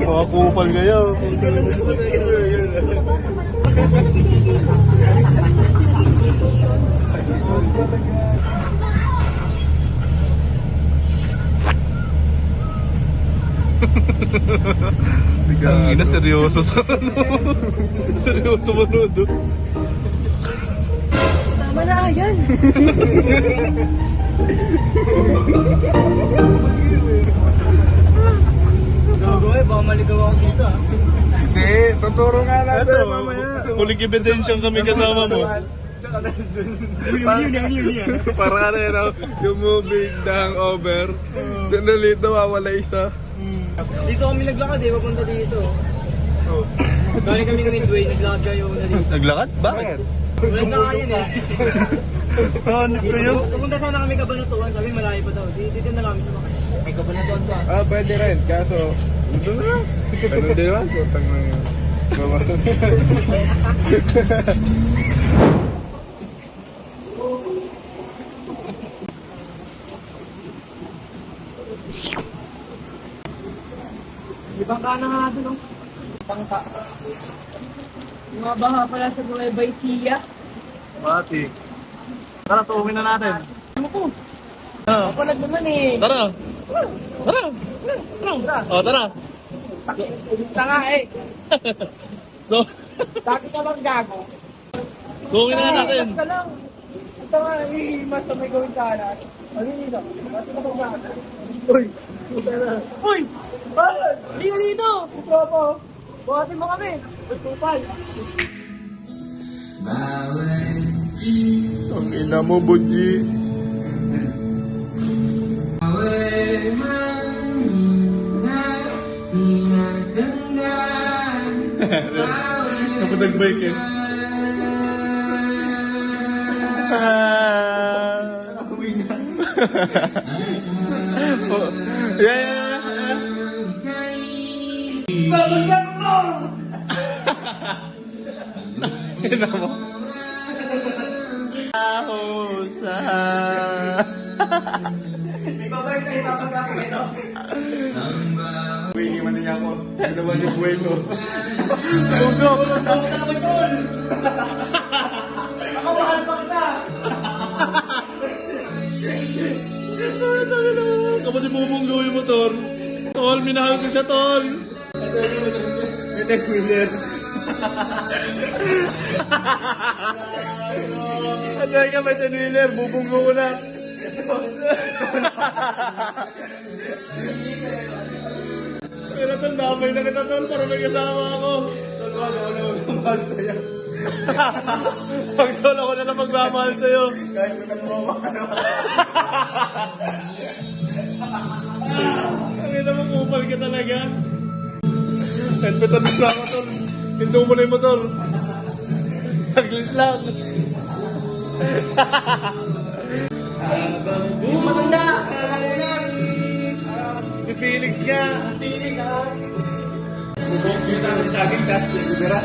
Mga kupal kayo. Ang ina, seryoso sa ano. seryoso manood. Tama na, ayan. Gago eh, baka maligaw ako dito ah. Hindi, tuturo nga natin Ito, mamaya. kuling ebidensyang kami kasama mo. Yun, yun, yun, yun. Para yun, oh, yung moving ng over. Sandali, nawawala isa. Dito kami naglakad eh, papunta dito. Oh. Galing kami ng Midway, naglakad kayo na dito. Naglakad? Bakit? Wala sa kanya eh. Hanip ko yun. Pupunta sana kami Kabanatuan, sabi malayo pa daw. Di- Dito na kami sa mga. Ay, Kabanatuan ba? Ah, pwede rin. Kaso, ito na lang. Ganun din lang. Putang na yun. Ibang ka na nga doon, oh. Bangka. Mga baha pala sa mga Baisia. Pati. Tara, tuwin na natin. Ano ko? Ah, Ako naman eh. Tara. Tara. Tara. Oh, tara. Tanga eh. So, Dati ka bang gago? tuwin na natin. Basta lang. Ito nga, iimas na may gawin kanan. Ano dito? Dati ka bang gago? Uy! Uy! Bakit? Hindi ka dito! Ito ako. Buhatin mo kami. Tupal. Ang ina mo, Budji. Kapag nag-bike eh. Oh, yeah, yeah, yeah. Ina mo. Ahosa. Uy, man niya ako. Ano naman yung buhay ko? Ugo. Kapag bumunggo yung motor. Tol, minahal ko siya, Tol. May neck wheeler. Ano ka ba, Jan Wheeler? Bubunggo ko na. Pero tol, damay na kita, Tol, para may kasama ako. Tol, wag ako na magmamahal sa'yo. Pag tol, ako na lang magmamahal sa'yo. Kahit may katrauma ka naman. Ang ina mo, kupal ka talaga. Headpetan mo lang ako, Tol. Hinto mo na yung motor. Saglit lang. Yung matanda! Si Felix nga. Pinis ah! Bubong sita ng saging kat. Libera.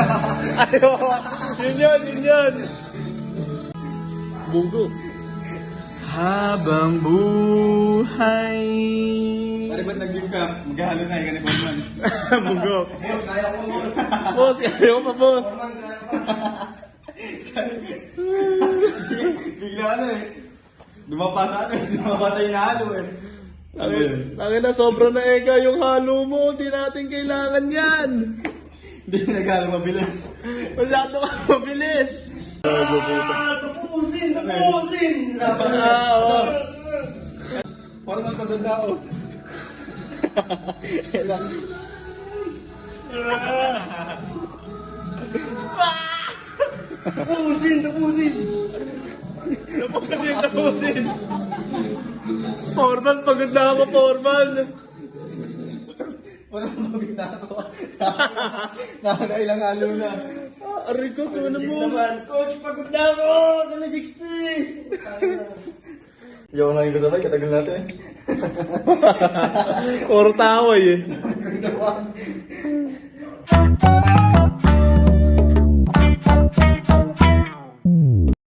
Ayo, yun yun, yun yun. Bunggo. Habang buhay. Pare ba't nag-give ka? Maghahalo na, ikaw ni Bosman. Bunggo. Boss, kaya ko boss. Boss, kaya pa, boss. Bigla ano eh. Dumapa sa ano eh. Dumapa sa inahalo eh. Tangin na, sobra na ega yung halo mo. Hindi natin kailangan yan. Hindi nag-halo mabilis. Wala to ka mabilis. Tapusin! Tapusin! Ah, oo. Parang mas maganda ako. Tapusin! Tapusin! Tapusin, tapusin. Formal, pagod na ako, formal. Parang maganda ako. Nakakailang halo na. Ah, aray ko, na mo. Coach, pagod na ako! Ito na 60! Ayaw na yung kasabay, katagal natin. Puro taway eh. Thank you.